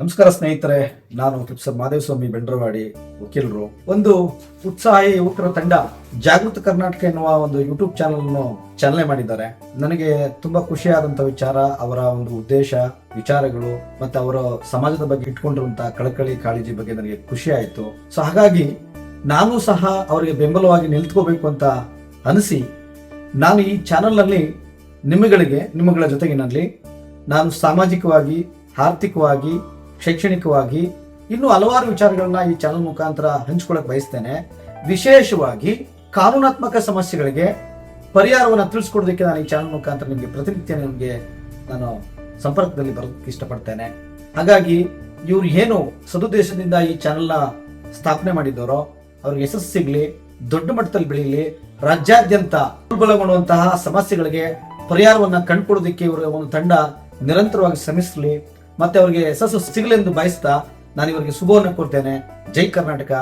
ನಮಸ್ಕಾರ ಸ್ನೇಹಿತರೆ, ನಾನು ಪ್ರೊಫೆಸರ್ ಮಾದೇವಸ್ವಾಮಿ ಬೆಂಡ್ರವಾಡಿ ವಕೀಲರು. ಒಂದು ಉತ್ಸಾಹಿ ಯುವಕರ ತಂಡ ಜಾಗೃತ ಕರ್ನಾಟಕ ಎನ್ನುವ ಒಂದು ಯೂಟ್ಯೂಬ್ ಚಾನೆಲ್ ಅನ್ನು ಚಾಲನೆ ಮಾಡಿದ್ದಾರೆ. ನನಗೆ ತುಂಬಾ ಖುಷಿಯಾದಂತ ವಿಚಾರ, ಅವರ ಒಂದು ಉದ್ದೇಶ, ವಿಚಾರಗಳು ಮತ್ತೆ ಅವರ ಸಮಾಜದ ಬಗ್ಗೆ ಇಟ್ಕೊಂಡಿರುವಂತಹ ಕಳಕಳಿ ಕಾಳಜಿ ಬಗ್ಗೆ ನನಗೆ ಖುಷಿ ಆಯಿತು. ಸೊ ಹಾಗಾಗಿ ನಾನು ಸಹ ಅವರಿಗೆ ಬೆಂಬಲವಾಗಿ ನಿಲ್ತ್ಕೋಬೇಕು ಅಂತ ಅನಿಸಿ ನಾನು ಈ ಚಾನೆಲ್ನಲ್ಲಿ ನಿಮ್ಮಗಳಿಗೆ, ನಿಮ್ಮಗಳ ಜೊತೆಗಿನಲ್ಲಿ ನಾನು ಸಾಮಾಜಿಕವಾಗಿ, ಆರ್ಥಿಕವಾಗಿ ಶೈಕ್ಷಣಿಕವಾಗಿ ಇನ್ನೂ ಹಲವಾರು ವಿಚಾರಗಳನ್ನ ಈ ಚಾನಲ್ ಮುಖಾಂತರ ಹಂಚ್ಕೊಳಕ್ ಬಯಸ್ತೇನೆ. ವಿಶೇಷವಾಗಿ ಕಾನೂನಾತ್ಮಕ ಸಮಸ್ಯೆಗಳಿಗೆ ಪರಿಹಾರವನ್ನು ತಿಳಿಸ್ಕೊಡೋದಕ್ಕೆ ನಾನು ಈ ಚಾನಲ್ ಮುಖಾಂತರ ನಿಮಗೆ ಪ್ರತಿನಿತ್ಯ ನಿಮಗೆ ನಾನು ಸಂಪರ್ಕದಲ್ಲಿ ಬರೋದಕ್ಕೆ ಇಷ್ಟಪಡ್ತೇನೆ. ಹಾಗಾಗಿ ಇವ್ರು ಏನು ಸದುದ್ದೇಶದಿಂದ ಈ ಚಾನೆಲ್ನ ಸ್ಥಾಪನೆ ಮಾಡಿದ್ದಾರೋ, ಅವ್ರಿಗೆ ಯಶಸ್ಸು ಸಿಗಲಿ, ದೊಡ್ಡ ಮಟ್ಟದಲ್ಲಿ ಬೆಳೀಲಿ, ರಾಜ್ಯಾದ್ಯಂತ ದುರ್ಬಲಗೊಳ್ಳುವಂತಹ ಸಮಸ್ಯೆಗಳಿಗೆ ಪರಿಹಾರವನ್ನ ಕಂಡುಕೊಡೋದಕ್ಕೆ ಇವರ ಒಂದು ತಂಡ ನಿರಂತರವಾಗಿ ಶ್ರಮಿಸಲಿ ಮತ್ತೆ ಅವರಿಗೆ ಯಶಸ್ಸು ಸಿಗಲೆಂದು ಬಯಸ್ತಾ ನಾನು ಇವರಿಗೆ ಶುಭವನ್ನು ಕೊಡ್ತೇನೆ ಜೈ ಕರ್ನಾಟಕ.